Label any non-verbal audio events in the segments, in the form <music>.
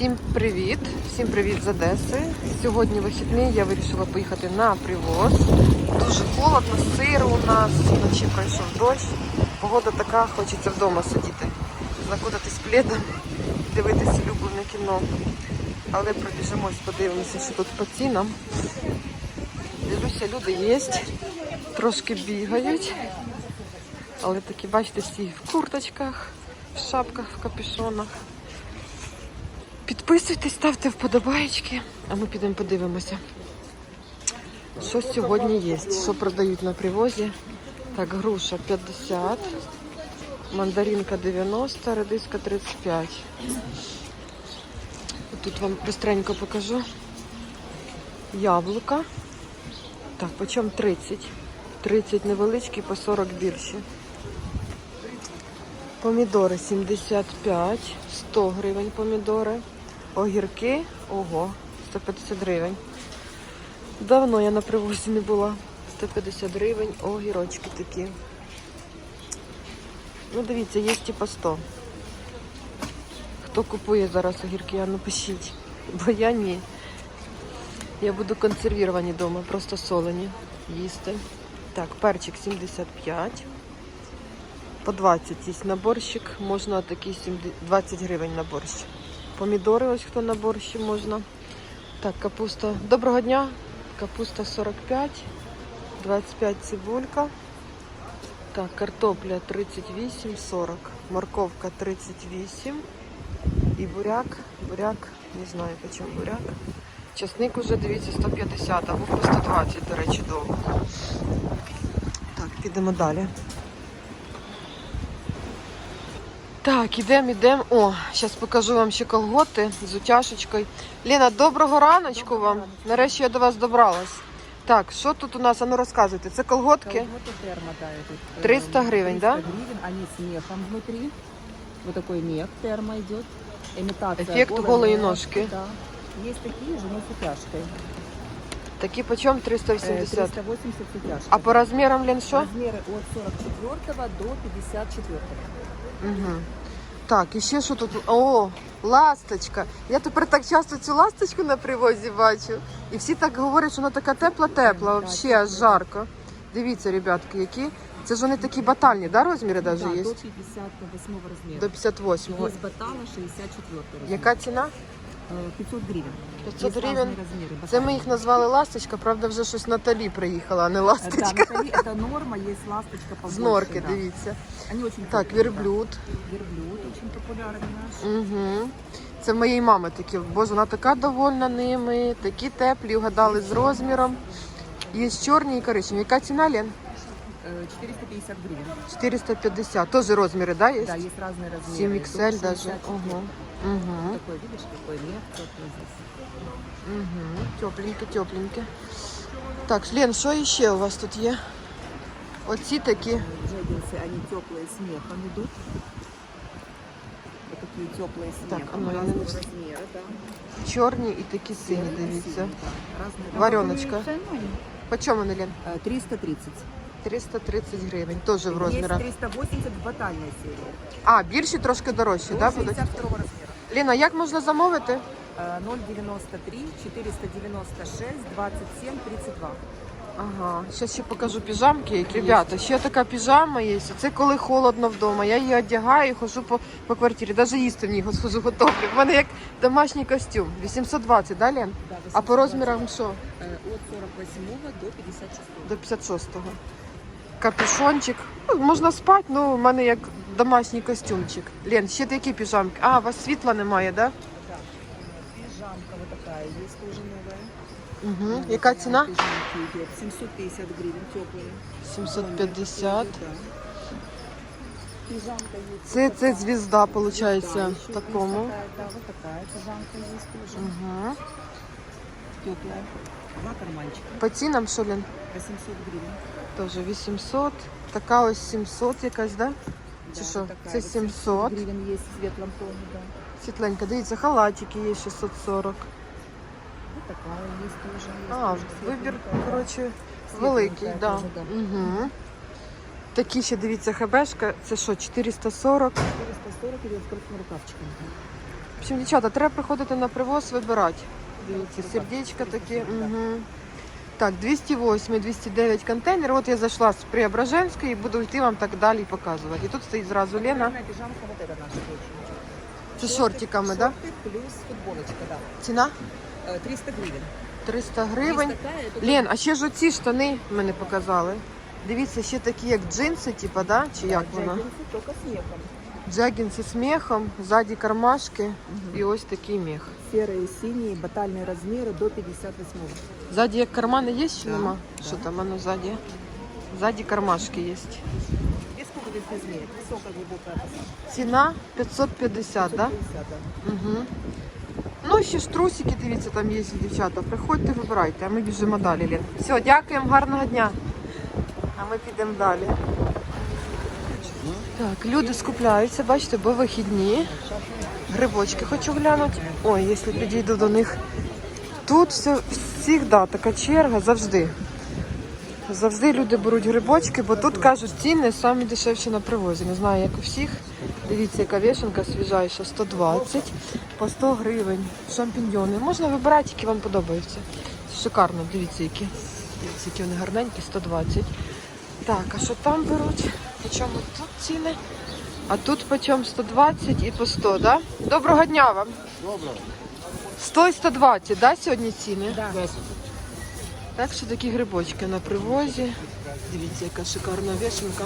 Всім привіт! Всім привіт з Одеси. Сьогодні вихідний, я вирішила поїхати на привоз. Дуже холодно, сиро у нас, вночі пройшов дощ. Погода така, хочеться вдома сидіти, закутатись пледом, дивитися улюблене кіно. Але пробіжимось, подивимося, що тут по цінам. Дивлюся, люди є, трошки бігають. Але такі, бачите, всі в курточках, в шапках, в капюшонах. Підписуйтесь, ставте вподобайки, а ми підемо подивимося. Що сьогодні є, що продають на привозі. Так, груша 50, мандаринка 90, редиска 35. Тут вам быстренько покажу. Яблука. Так, почем 30. 30 невеличкі, по 40 більші. Помідори 75, 100 гривень помідори. Огірки, ого, 150 гривень. Давно я на привозі не була. 150 гривень, огірочки такі. Ну, дивіться, є типа 100. Хто купує зараз огірки, а напишіть. Бо я ні. Я буду консервіровані вдома, просто солені їсти. Так, перчик 75. По 20 є на борщик, можна такий 20 гривень на борщ. Помідори, ось хто на борщі можна. Так, капуста. Доброго дня. Капуста 45, 25 цибулька. Так, картопля 38, 40. Морковка 38. І буряк. Буряк, не знаю по буряк. Часник уже, дивіться, 150, а був по 120, до речі, довго. Так, підемо далі. Так, ідемо, ідемо. О, зараз покажу вам ще колготи з утяшечкою. Ліна, доброго раночку вам. Нарешті я до вас добралась. Так, що тут у нас? А ну розказуйте. Це колготки? Колготы термо, да, идут. 300 Эм, гривен, 300 да? гривен, они с мехом внутри. Вот такой мех термо идет. Имитация Эффект голые ножки. Да. Есть такие же, но с утяжкой. Такі по чому Э, 380? 380 с утяжкой. А по розмірам, Лін, що? Размеры от 44 до 54. Угу. Так, і ще що тут? О, ласточка. Я тепер так часто цю ласточку на привозі бачу. І всі так говорять, що вона така тепла-тепла, взагалі аж жарко. Дивіться, ребятки, які. Це ж вони такі батальні, да, розміри навіть є? до 58 розміру. До 58-го. Есть батала 64 розміру. Яка ціна? Э, 500 гривен. 500 Есть разные гривень. размеры. Це ми баталы. їх назвали ласточка, правда, вже щось Наталі приїхала, а не Э, Да, ласточка. Натали, это норма, есть ласточка побольше. З норки, да. дивіться. Они очень Так, крупные, верблюд. да. Верблюд очень популярный наш. Угу. Це в моєї мами такі. Боже, вона така довольна ними, такі теплі, угадали з розміром. Є чорні і коричневі. Яка ціна, Лен? Э, 450 гривен. 450. Теж розміри, да, є? Да, есть разные размеры. 7 До XL даже. 64. Угу. Угу. Такой, видишь, какой мех, теплый здесь. Угу. Тепленьке, тепленьке. Так, Лен, що ще у вас тут є? Оці такі. Э, Джеггинсы, они теплые с мехом идут. Вот такие теплые с Так, мехом, а ну, я разного не- размера, да. Чорні і такі сині, Серые и дивіться. синие, да. Разные Вареночка. По чому вони, Лен? Э, 330. 330 гривень, теж в розмірах. 380 в батальной серии. А, більші трошки дорожчі, До да, будуть? 62 размера. Ліна, як можна замовити? Э, 093 496 27 32. Ага, зараз ще покажу піжамки, які ребята. Ще така піжама є. Це коли холодно вдома. Я її одягаю і хожу по, по квартирі. Навіть їсти в ній хожу готовлю. В мене як домашній костюм. 820, да, Лен? Да, А по розмірам що? Э, От 48 до 56. До 56-го. Капюшончик. Ну, можна спати, ну в мене як домашній костюмчик. Лен, ще такі піжамки. А, у вас світла немає, да? Да. Пижамка вот такая есть тоже новая. Угу. Яка ціна? Пижамки идет 750 гривен теплые. 750. Пижамка есть. Це, це звізда, виходить, в такому. Угу. Теплая. Два карманчика. По цінам, що, Лен? 800 гривен. Теж 800. Така ось 700 якась, да? Чи що? вот такая Це вот 700. гривен есть в светлом тоне, да. Світленька, дивіться, халатики є 640. Вот такая есть тоже. Есть А, тоже вибір, светленькая, да. коротше, Світленька великий, да. теж, да. Угу. Такі ще, дивіться, хебешка. Це що, 440? 440 идет с коротким рукавчиком. В общем, дівчата, треба приходити на привоз, вибирати. Дивіться, сердечка такі. Угу. Так, 208, 209 контейнер. От я зайшла з Преображенської і буду йти вам так далі показувати. І тут стоїть зразу Лена. Пижамка вот эта наша очень. З шортиками, да? Шорты плюс футболочка, да. Ціна Э, 300 гривен. 300 гривень. Есть такая, это Лен, а ще ж оці штани мене показали. Дивіться, ще такі, як джинси, типа, да? Чи як воно? джеггинсы, только с мехом. Джегінси з мехом, ззаді кармашки і ось такий мех. Серые, синие, батальные размеры до 58. Ззаді як кармани є чи Да, нема? да. Що там воно ззаді? Ззаді кармашки є. И сколько здесь размеров? Высокая, глубокая посадка. Ціна 550, да? 150, да. Угу. Ну, ще ж трусики, дивіться, там є дівчата. Приходьте, вибирайте, а ми біжимо далі, Лен. Все, дякуємо, гарного дня. А ми підемо далі. Так, люди скупляються, бачите, бо вихідні. Грибочки хочу глянути. Ой, якщо підійду до них. Тут все завжди така черга, завжди. Завжди люди беруть грибочки, бо тут кажуть, ціни самі дешевші на привозі. Не знаю, як у всіх. Дивіться, яка вішенка свіжайша, 120 по 100 гривень. Шампіньйони. Можна вибирати, які вам подобаються. Шикарно, дивіться, які. Дивіться, які вони гарненькі, 120. Так, а що там беруть? По чому тут ціни? А тут по 120 і по 100, да? Доброго дня вам. Добре. 100 і 120, да, сьогодні ціни? Да. Так що такі грибочки на привозі. Дивіться, яка шикарна вішенка.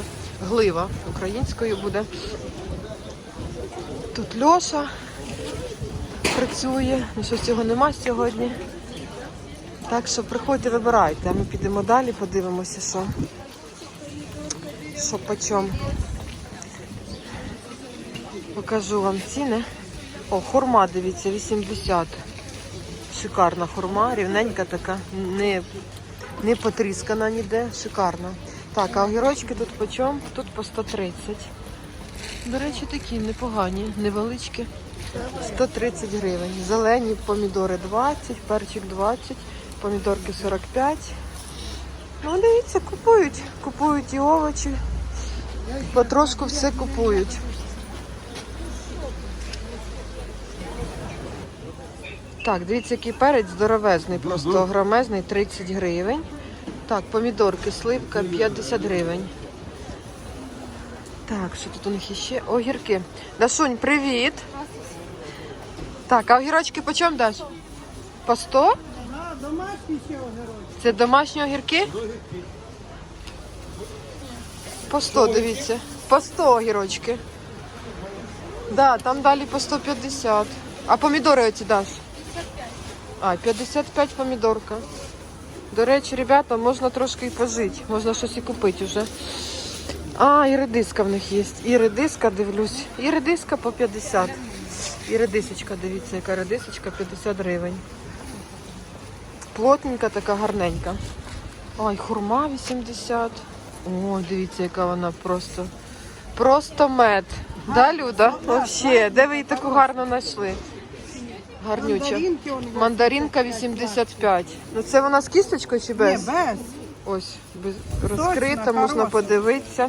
Глива українською буде. Тут Льоша працює. Ну що цього нема сьогодні. Так що приходьте, вибирайте, а ми підемо далі, подивимося, що, що по чому. Покажу вам ціни. О, хурма, дивіться, 80. Шикарна хурма, рівненька така, не, не потріскана ніде, шикарна. Так, а огірочки тут по чому? Тут по 130. До речі, такі непогані, невеличкі. 130 гривень. Зелені помідори 20, перчик 20, помідорки 45. Ну, дивіться, купують. Купують і овочі. Потрошку все купують. Так, дивіться, який перець здоровезний, просто громезний, 30 гривень. Так, помідорки, сливка 50 гривень. Так, що тут у них іще? Огірки. Дашунь, привіт. Так, а огірочки по чому даш? По 100? Домашні ще огірочки. Це домашні огірки? По 100, дивіться. По 100 огірочки. Да, там далі по 150. А помідори оці даш? А, 55 помідорка. До речі, ребята, можна трошки і пожити. Можна щось і купити вже. А, і редиска в них є. І редиска, дивлюсь. І редиска по 50. І редисочка, дивіться, яка редисочка 50 гривень. Плотненька, така гарненька. Ой, хурма 80. Ой, дивіться, яка вона просто. Просто мед. Да, Люда? Вообще, де ви її таку гарно знайшли? Гарнюча. Мандаринка 85. Ну це вона з кісточкою чи Ні, без? без. Ось, без, розкрита, можна подивитися.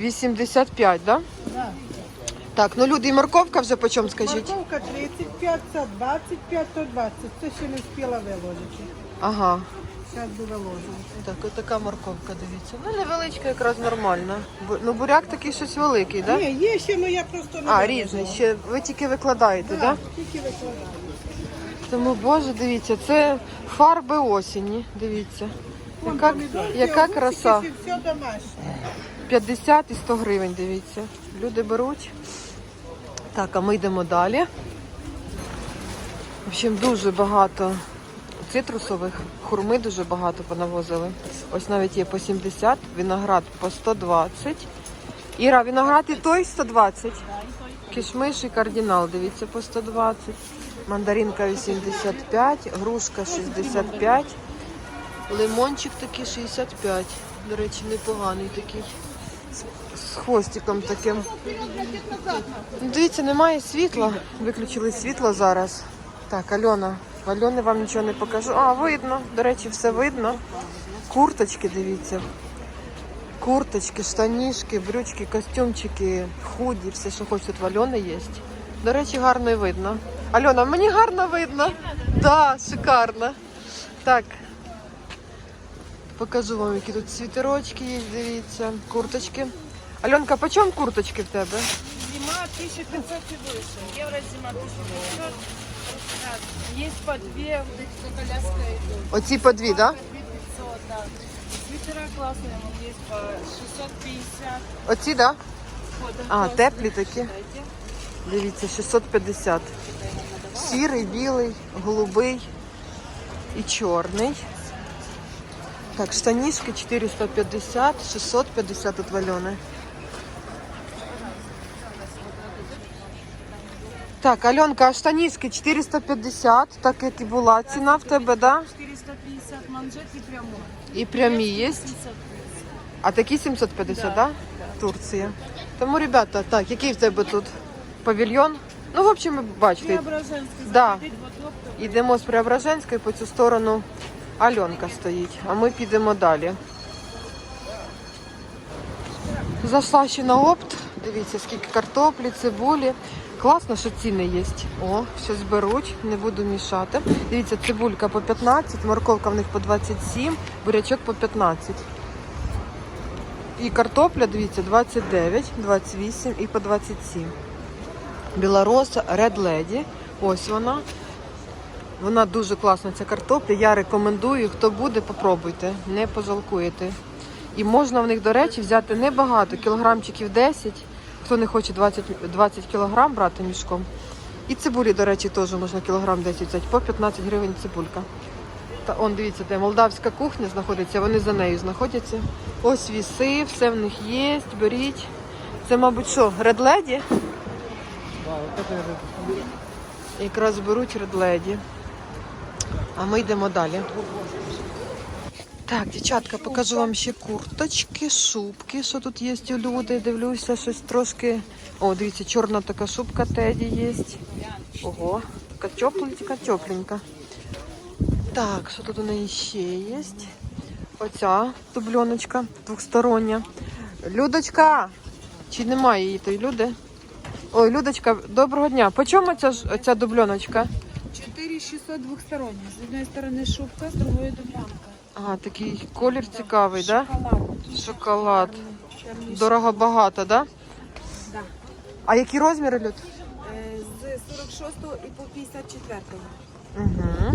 85, да? Да. Так, ну люди, і морковка вже по чому, скажіть? Морковка 35, це 25, то 20. Це ще не встигла виложити. Ага. Зараз буде виложувати. Так, отака морковка, дивіться. Ну, невеличка, якраз нормальна. Бу- Ну, буряк такий щось великий, так? Да? Ні, є ще, але я просто не А, виложила. різний. Ще ви тільки викладаєте, так? Да, Да? тільки викладаю. Тому, боже, дивіться, це фарби осені. Дивіться. Вон Яка, помідорки, яка огурчики, краса. Все домашнє. 50 і 100 гривень, дивіться. Люди беруть. Так, а ми йдемо далі. В общем, дуже багато цитрусових, хурми дуже багато понавозили. Ось навіть є по 70, виноград по 120. Іра, виноград і той 120. Кішмиш і кардинал, дивіться, по 120. Мандаринка 85, грушка 65. Лимончик такий 65. До речі, непоганий такий. З- хвостиком таким. Дивіться, немає світла. Виключили світло зараз. Так, Альона. Альони вам нічого не покажу. А, видно. До речі, все видно. Курточки, дивіться. Курточки, штанішки, брючки, костюмчики, худі, все, що хочете, в Альони є. До речі, гарно і видно. Альона, мені гарно видно. Так, да, шикарно. Так. Покажу вам, які тут світерочки є, дивіться, курточки. Альонка, по чому курточки в тебе? Зима 1500 и выше. Евро зима 1500. Да. Есть по две, вот эти с коляской идут. Оці по дві, так? Да? По 2500, да. Свитера классные, вот есть по 650. Оці, так? Да? Вот, да, А, классные. теплі такі. Кстати. Дивіться, 650. Сірий, білий, голубий і чорний. Так, штанішки 450, 650 тут вальони. Так, Альонка, а штанішки 450, так як і була ціна в тебе, да? 450 манжет и прямой. І прямі є. 750. А такі 750, да? Да, Турція. Тому, ребята, так, який в тебе тут павільйон? Ну, в общем, ви бачите, Преображенский Да. заходить в оптовку. Йдемо з Преображенської, по цю сторону Альонка стоїть, а ми підемо далі. Зайшла ще на опт. Дивіться, скільки картоплі, цибулі. Класно, що ціни є. О, щось беруть, не буду мішати. Дивіться, цибулька по 15, морковка в них по 27, бурячок по 15. І картопля, дивіться, 29, 28 і по 27. Білороса Red Lady. Ось вона. Вона дуже класна, ця картопля. Я рекомендую. Хто буде, попробуйте, не пожалкуєте. І можна в них, до речі, взяти небагато, кілограмчиків 10. Хто не хоче 20, 20 кілограм брати мішком. І цибулі, до речі, теж можна кілограм 10 взяти. По 15 гривень цибулька. Та он, дивіться, де молдавська кухня знаходиться, вони за нею знаходяться. Ось віси, все в них є, беріть. Це, мабуть, що, Lady? Якраз беруть Lady. А ми йдемо далі. Так, дівчатка, покажу вам ще курточки, шубки, що тут є у люди. Дивлюся, щось трошки. О, дивіться, чорна така шубка Теді є. Ого, така тепленька, тепленька. Так, що тут у неї ще є? Оця дубльоночка двохстороння. Людочка! Чи немає її тої люди? Ой, Людочка, доброго дня. По чому ця, ця дубльоночка? 4600 двухсторонний. С одной стороны шубка, с другой дублянка. Ага, такий колір цікавий, да? Шоколад. Шоколад. Дорого багато, да? Да. А які розміри, Люд? Е, З 46 і по 54. Угу.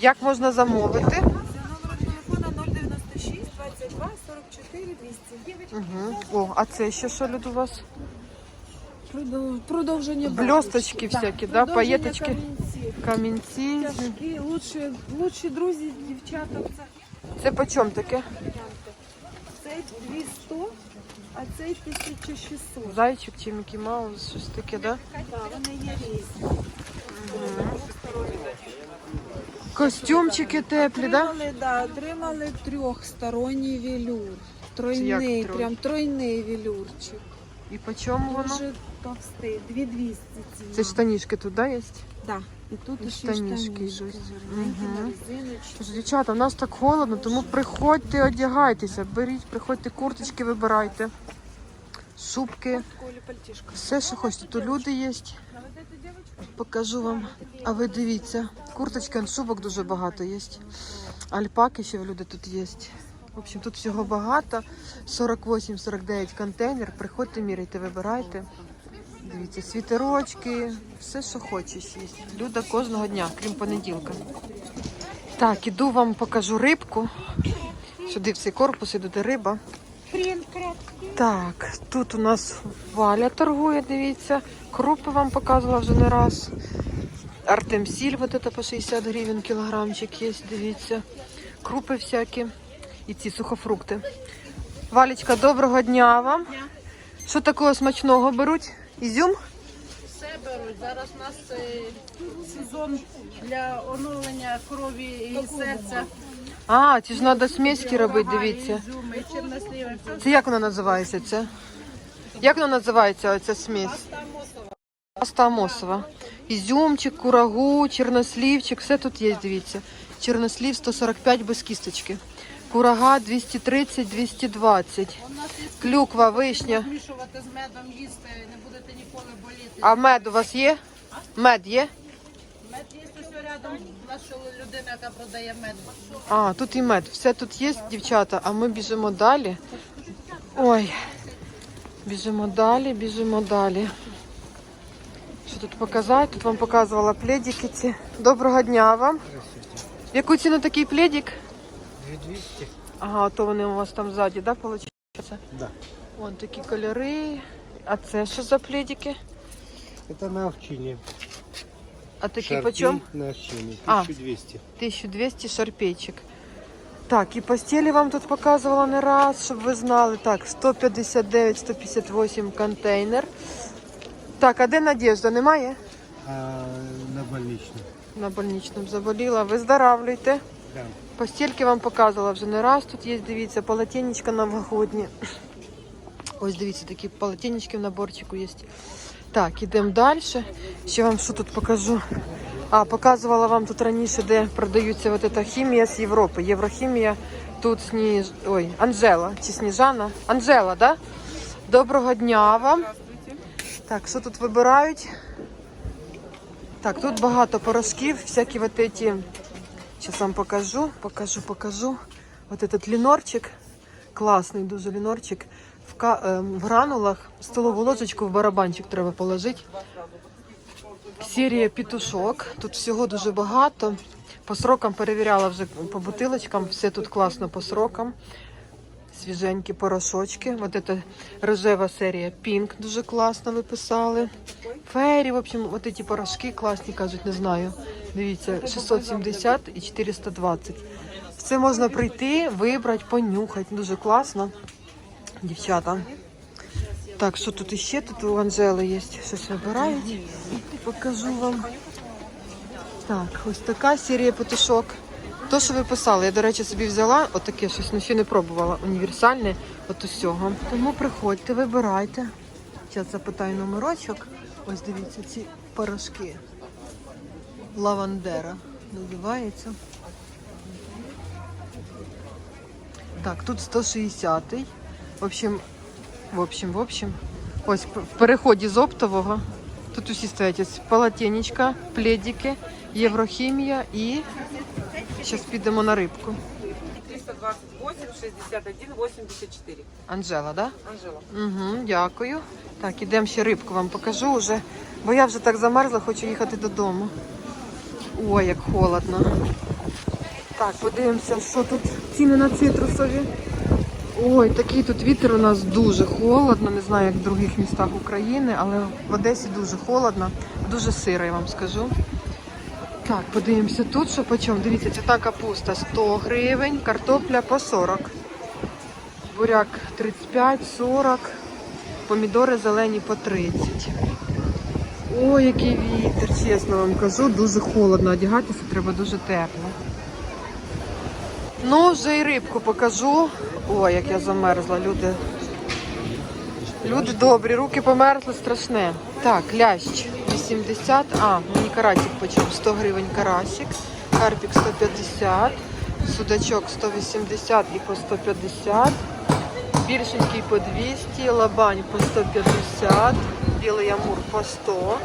Як можна замовити? За номером телефона 096 22 44 200. Угу. О, а це ще що, Люд, у вас? Продов- Продовження бабочки. всякі, да? Продовження Паєточки? камінців. Камінці. Тяжкі, лучші, лучші друзі, дівчата, це Це по чому таке? цей 200, а цей 1600. Зайчик чи Мікі Маус, щось таке, да? Так, вони є різні. Костюмчики теплі, да? Отримали, да, отримали трьохсторонній велюр. Тройний, прям тройний велюрчик. І по чому воно? Дуже товстий, 2200 ціна. Це штанішки тут, да, є? Да. І тут І ще штанішки йдуть. Тож, дівчата, у нас так холодно, тому приходьте, одягайтеся, беріть, приходьте, курточки вибирайте, шубки, В все, що хочете. Тут люди є. Покажу вам. А ви дивіться, курточки, шубок дуже багато є. Альпаки ще люди тут є. В общем, тут всього багато. 48-49 контейнер. Приходьте, міряйте, вибирайте. Дивіться, світерочки, все, що хочеш є. Люда кожного дня, крім понеділка. Так, іду вам покажу рибку. Сюди в цей корпус де риба. Так, тут у нас Валя торгує, дивіться. Крупи вам показувала вже не раз. Артем Сіль, вот это по 60 гривень кілограмчик є, дивіться. Крупи всякі і ці сухофрукти. Валечка, доброго дня вам. Що такого смачного беруть? Ізюм? Все беруть. Зараз у нас е, сезон для оновлення крові і серця. А, ці ж треба смески робити, дивіться. Це як вона називається? Це? Як вона називається оця смесь? Паста Амосова. Ізюмчик, курагу, чорнослівчик, все тут є, дивіться. Чорнослів 145 без кісточки. Курага 230-220. У нас є Клюква, вишня. змішувати з медом їсти, не будете ніколи боліти. А мед у вас є? Мед є? Мед є ось рядом, що людина, яка продає мед. А, тут і мед. Все тут є, дівчата, а ми біжимо далі. Ой. Біжимо далі, біжимо далі. Що тут показати? Тут вам показувала пледики ці. Доброго дня вам. Яку ціну такий пледик? 2200. Ага, то вони у вас там ззаді, да, виходить? Да. Вон такі кольори. А це що за пледики? Это на овчине. А такі Шарпей почем? на овчине. А. 1200. 1200 шарпейчик. Так, і постелі вам тут показувала не раз, щоб ви знали. Так, 159-158 контейнер. Так, а де Надежда? Немає? А на больничном. На больничному заболіла. Виздоравлюйте. Да. Постільки вам показувала вже не раз. Тут є, дивіться, полотенечка новогодні. Ось дивіться, такі полотенечки в наборчику є. Так, ідемо далі. Ще вам що тут покажу. А, показувала вам тут раніше, де продаються вот эта хімія з Європи. Єврохімія. Тут сніж... Ой, Анжела чи Сніжана? Анжела, да? Доброго дня вам. Так, що тут вибирають? Так, тут багато порошків, всякі вот эти Сейчас вам покажу, покажу, покажу. Вот этот лінорчик, класний дуже лінорчик. В, е, в гранулах столову ложечку в барабанчик треба положити. Серія пітушок. Тут всього дуже багато. По срокам перевіряла вже по бутилочкам. Все тут класно по срокам. Свіженькі порошочки. Вот это рожева серія Pink дуже класно виписали. Фері, в общем, вот эти порошки класні, кажуть, не знаю. Дивіться, 670 і 420. Все можна прийти, вибрати, понюхати. Дуже класно. Дівчата. Так, що тут іще? Тут у Анжели є щось вибирають. Покажу вам. Так, ось така серія потушок. То, що ви писали, я, до речі, собі взяла отаке щось, ну ще не пробувала. Універсальне от усього. Тому приходьте, вибирайте. Зараз запитаю номерочок. Ось дивіться, ці порошки. Лавандера називається. Так, тут 160 В общем, в общем, в общем. Ось в переході з оптового. Тут усі стоять ось полотенечка, пледики, єврохімія і зараз підемо на рибку. 328, 61, 84. Анжела, да? Анжела. Угу, дякую. Так, ідемо ще рибку вам покажу вже. Бо я вже так замерзла, хочу їхати додому. Ой, як холодно. Так, подивимося, що тут ціни на цитрусові. Ой, такий тут вітер у нас дуже холодно. Не знаю, як в других містах України, але в Одесі дуже холодно, дуже сиро, я вам скажу. Так, подивимося тут, що по чому. Дивіться, цвіта капуста 100 гривень, картопля по 40. Буряк 35-40, помідори зелені по 30. Ой, який вітер, чесно вам кажу, дуже холодно. Одягатися треба дуже тепло. Ну, вже і рибку покажу. Ой, як я замерзла, люди. Люди добрі, руки померзли страшне. Так, лящ 80, а, мені карасик почав 100 гривень карасик, карпік 150, судачок 180 і по 150, більшенький по 200, лабань по 150, білий амур по 100,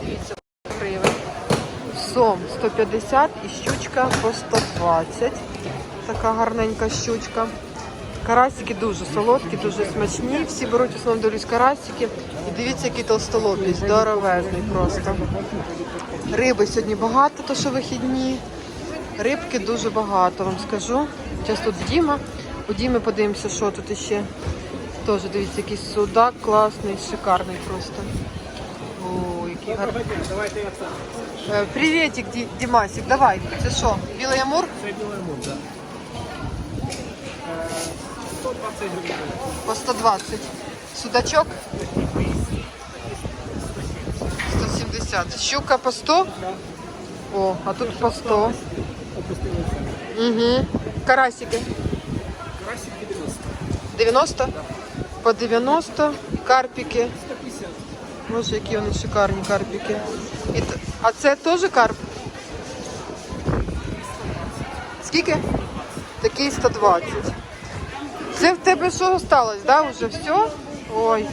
дивіться, гривень, сом 150 і щучка по 120, така гарненька щучка. Карасики дуже солодкі, дуже смачні. Всі беруть в основному карасики. І дивіться, який толстолобий, здоровезний просто. Риби сьогодні багато, то що вихідні. Рибки дуже багато, вам скажу. Зараз тут Діма. У Діми подивимося, що тут іще. Теж дивіться, якийсь судак класний, шикарний просто. О, який гарний. Е, Привітик, Ді- Дімасик, давай. Це що? Білий амур? По 120. Судачок? 170. Щука по 100? О, а тут по 100. Угу. Карасики? Карасики 90. 90? По 90. Карпики? Боже, які вони шикарні карпики. А це теж карп? Скільки? такий 120. Це в тебе що сталося, да? Уже все? Ой.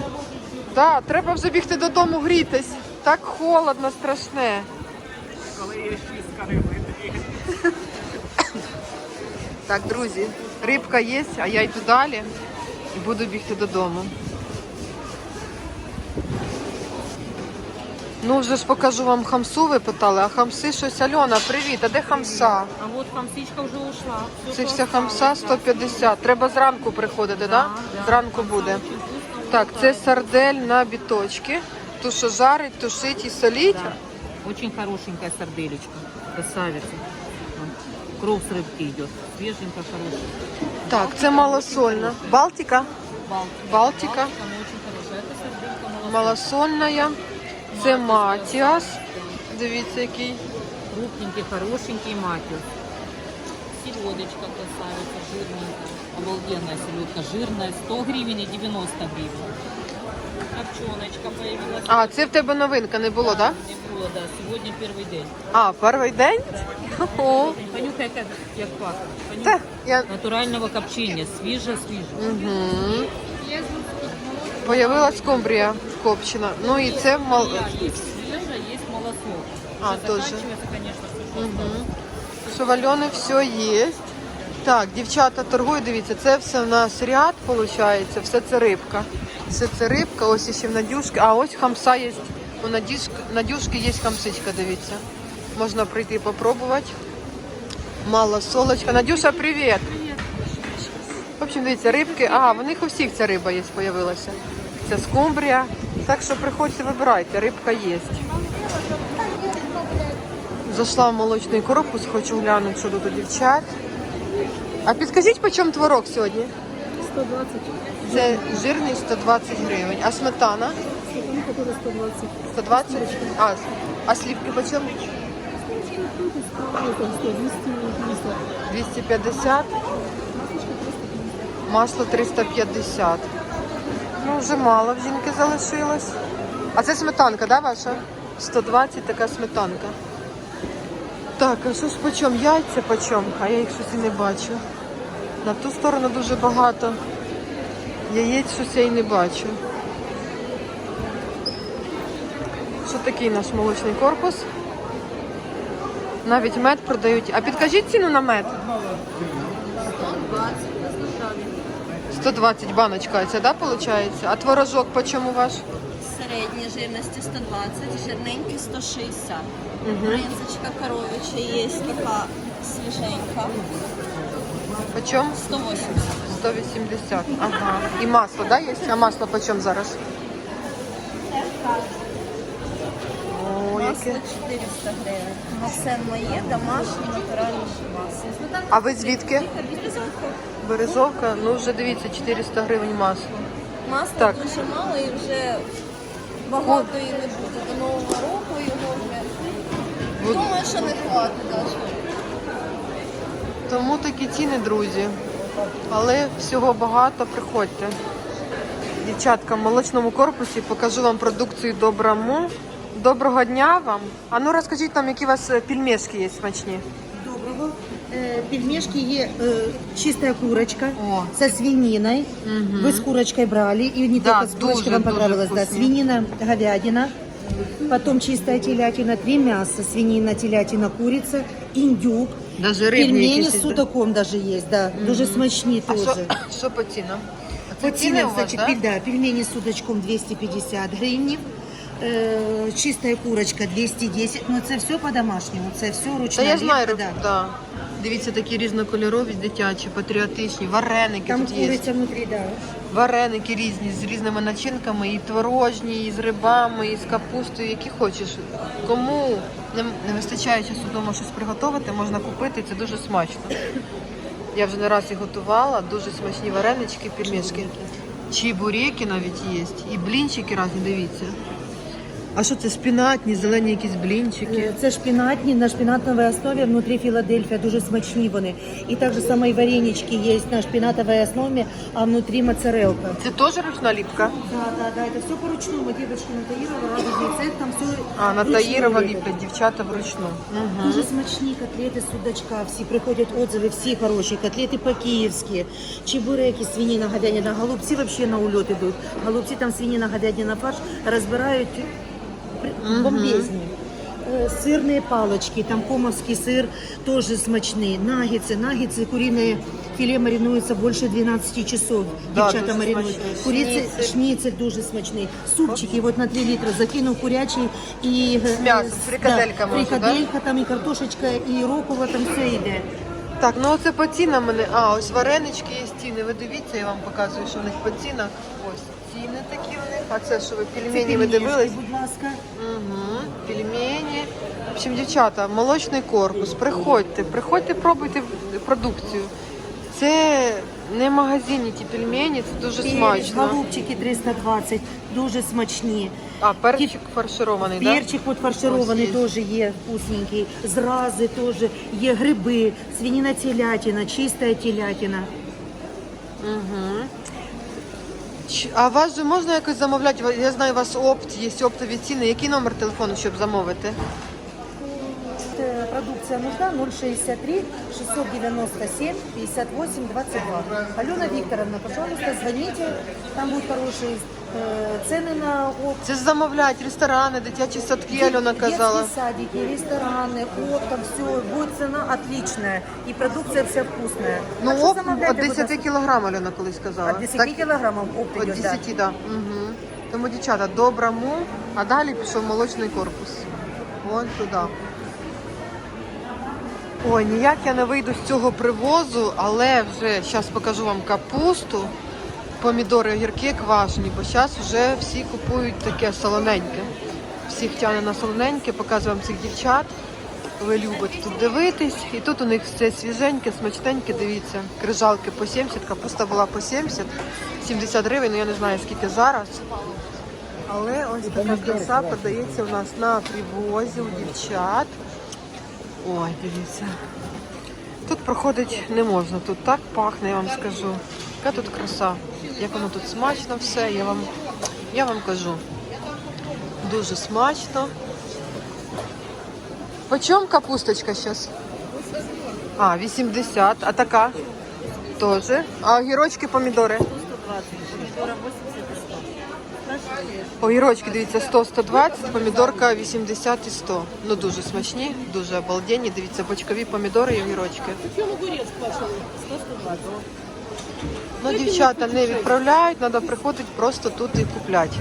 Да, треба вже бігти додому грітись. Так холодно, страшне. Так, друзі, рибка є, а я йду далі і буду бігти додому. Ну, вже ж покажу вам хамсу, ви питали, а хамси щось Альона, привіт, а де хамса? А вот хамсичка уже ушла. Всё, Це что вся осталось. хамса 150. Треба зранку приходити, да? да. Зранку Хамса буде. очень вкусно, Так, це улетает. сардель на біточки. Ту, що жарить, тушить і соліть. Да. Очень хорошенькая сарделечка. Красавица. Вон, Кровь с рыбки идет. Свеженькая, хорошая. Так, це малосольна. Балтика. Балтика. Балтика. она очень хорошая. Это сарделька Малосольна. Це матіас. Дивіться, який. Крупненький, хорошенький матер. Селедочка красавица, жирненькая. Обалденная селедка, жирная. 100 гривен и 90 гривен. Копченочка появилась. А, це в тебе новинка не було, так? Да? Не было, да. Сегодня первый день. А, перший день? О, Понюхай, як пахнет. та, Понюхай. я... Натурального копчения. Свіже, свіже. Угу. Появилась скумбрія копчена. Ну і це мал... Есть молоко. А, тоже. Угу. Що все є. Так, дівчата торгують, дивіться, це все в нас ряд, виходить, все це рибка. Все це рибка, ось ще в Надюшки. А ось хамса є. У Надюшки, Надюшки є хамсичка, дивіться. Можна прийти попробувати. Мало солочка. Надюша, привіт! В общем, дивіться, рибки. А, в них у всіх ця риба є, з'явилася. Це скумбрія. Так що приходьте, вибирайте, рибка є. Зайшла в молочний корпус, хочу глянути, що тут у дівчат. А підкажіть, по чому творог сьогодні? 120. Це жирний 120 гривень. А сметана? Сметана, которая 120. 120? А, а сливки по чому? Ну, там 100, 200, 200. 250. Масло 350. Ну, вже мало в жінки залишилось. А це сметанка, да, ваша? 120 така сметанка. Так, а що ж по? Яйця по? А я їх щось і не бачу. На ту сторону дуже багато. Яєць щось я і не бачу. Що такий наш молочний корпус? Навіть мед продають. А підкажіть ціну на мед? 120 баночка, це, да, виходить? А творожок по чому ваш? Середньої жирності 120, жирненький 160. Бринзочка коровича є така свіженька. По чому? 180. 180. Ага. І масло, да, є? А масло по чому зараз? О, Масло яке. 400 гривень. Все моє домашнє натуральніше масло. А ви звідки? Березовка, ну вже дивіться, 400 гривень масло. Масла Так. дуже мало і вже багато і не буде. До Нового року його вже. Бу- Думаю, що не хватить навіть. Тому такі ціни, друзі. Але всього багато, приходьте. Дівчатка, в молочному корпусі покажу вам продукцію Доброму. Доброго дня вам. А ну розкажіть нам, які у вас е, пельмешки є смачні. Доброго. Э, Пельмешки е, э, чистая курочка О. со свининой. Мгм. Вы с курочкой брали, и не Да, только с курочкой дуже, вам дуже понравилось. Да, вкусно. свинина, говядина, потом чистая телятина, три мяса, свинина, телятина, курица, индюк. Даже рибні Пельмени якісь. с судаком даже есть, да, дуже смачні А що, <coughs> тоже. що по цінам? А По Це ціни ценам, у вас, значит, да? пель- да, пельмени с судачком 250 гривен. Э, чистая курочка 210, ну це все по-домашньому, це все Та ручна я знаю, лепка, да. Дивіться, такі різнокольорові, дитячі, патріотичні, вареники Там тут є. куриця внутри, да. Вареники різні з різними начинками, і творожні, і з рибами, і з капустою, які хочеш. Кому не, не вистачає часу вдома щось приготувати, можна купити, це дуже смачно. Я вже не раз їх готувала, дуже смачні варенички, пельмешки. Чебуреки навіть є, і блінчики різні, дивіться. А що це шпінатні, зелені якісь блінчики? Е, Це шпінатні на шпінатновій основі, внутрі Філадельфія, дуже смачні вони. І так же само і варенички є на шпінатовій основі, а внутрі моцарелка. Це теж ручна ліпка? Да, да, да, это все по-ручному. Девочки натаировали, радужный цех, там все А, на Таїрова ліплять дівчата вручну. Угу. Дуже смачні котлети судачка, всі приходять отзиви, всі хороші, котлети по-київськи, чебуреки, свинина, говядина, голубці вообще на ульот ідуть. Голубці там свинина, говядина, фарш розбирають бомбезні. Е, Сирні палочки, там комовський сир теж смачний. Нагіці, нагіці, курине філе маринується більше 12 часов. Да, Дівчата маринують. Куриці, Шніцель. дуже смачний. Супчики, от на 3 літри закинув курячий і е, фрикаделька може, фрикаделька, там і картошечка, і рокова, там все йде. Так, ну оце по цінам мене. А, ось варенички є ціни. Ви дивіться, я вам показую, що в них по цінах. Ось ціни такі у них. А це що ви пельмені ви дивились? Будь ласка. Угу. Пельмені. В общем, дівчата, молочний корпус. Приходьте, приходьте, пробуйте продукцію. Це не магазинні ті пельмені, це дуже Перець, смачно. голубчики 320, дуже смачні. А, перчик фарширований, так? Да? Перчик от фарширований теж є вкусненький. Зрази теж є гриби, свинина телятина, чиста телятина. Угу. А вас же можна якось замовляти? Я знаю, у вас опт, є оптові ціни. Який номер телефону, щоб замовити? Э, Продукция нужна 063 697 58 22. Алена Викторовна, пожалуйста, звоните, там будут хорошие цены на опт. Це ж замовляють ресторани, дитячі садки, Альона казала. Детские садики, рестораны, оптом, все, будет цена отличная. И продукция вся вкусная. Ну, оп, от 10 ласка. кілограм Альона колись казала. От 10 Так? килограммов опт От идет, 10, так. Угу. Тому, дівчата, доброму, а далі пішов молочний корпус. Вон туди. Ой, ніяк я не вийду з цього привозу, але вже зараз покажу вам капусту, помідори, огірки квашені, бо зараз вже всі купують таке солоненьке. Всіх тягне на солоненьке, показую вам цих дівчат. Ви любите тут дивитись. І тут у них все свіженьке, смачненьке, дивіться. Крижалки по 70, капуста була по 70, 70 гривень, ну я не знаю скільки зараз. Але ось така краса продається у нас на привозі у дівчат. Ой, дивіться. Тут проходить не можна, тут так пахне, я вам скажу. Яка тут краса. Як воно тут смачно все, я вам, я вам кажу. Дуже смачно. Почем капусточка зараз? А, 80. А така? Тоже. А огірочки, помідори? 120, помидора 80 и 100. Огірочки, дивіться, 100-120, помідорка 80 і 100. Ну дуже смачні, дуже обалденні. Дивіться, бочкові помідори і огірочки. Ну, дівчата не відправляють, треба приходити просто тут і купляти.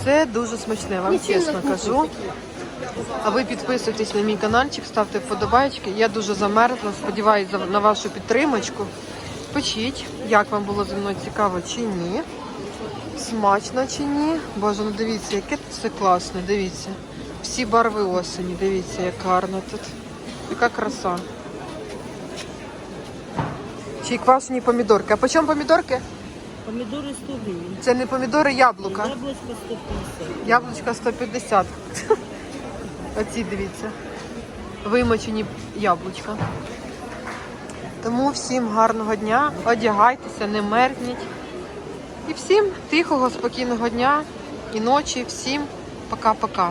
Все дуже смачне, вам чесно кажу. А ви підписуйтесь на мій каналчик, ставте вподобайки. Я дуже замерзла, сподіваюся на вашу підтримочку. Пишіть, як вам було зі мною цікаво чи ні. Смачно чи ні. Боже, ну дивіться, яке тут все класне, дивіться. Всі барви осені, дивіться, як гарно тут. Яка краса. Ще й квашені помідорки. А по чому помідорки? Помидоры 100 гривен. Це не помідори, яблука. Яблочко 150. Яблучка 150. Оці дивіться. Вимочені яблучка. Тому всім гарного дня, одягайтеся, не мерзніть. І всім тихого, спокійного дня і ночі. Всім пока-пока.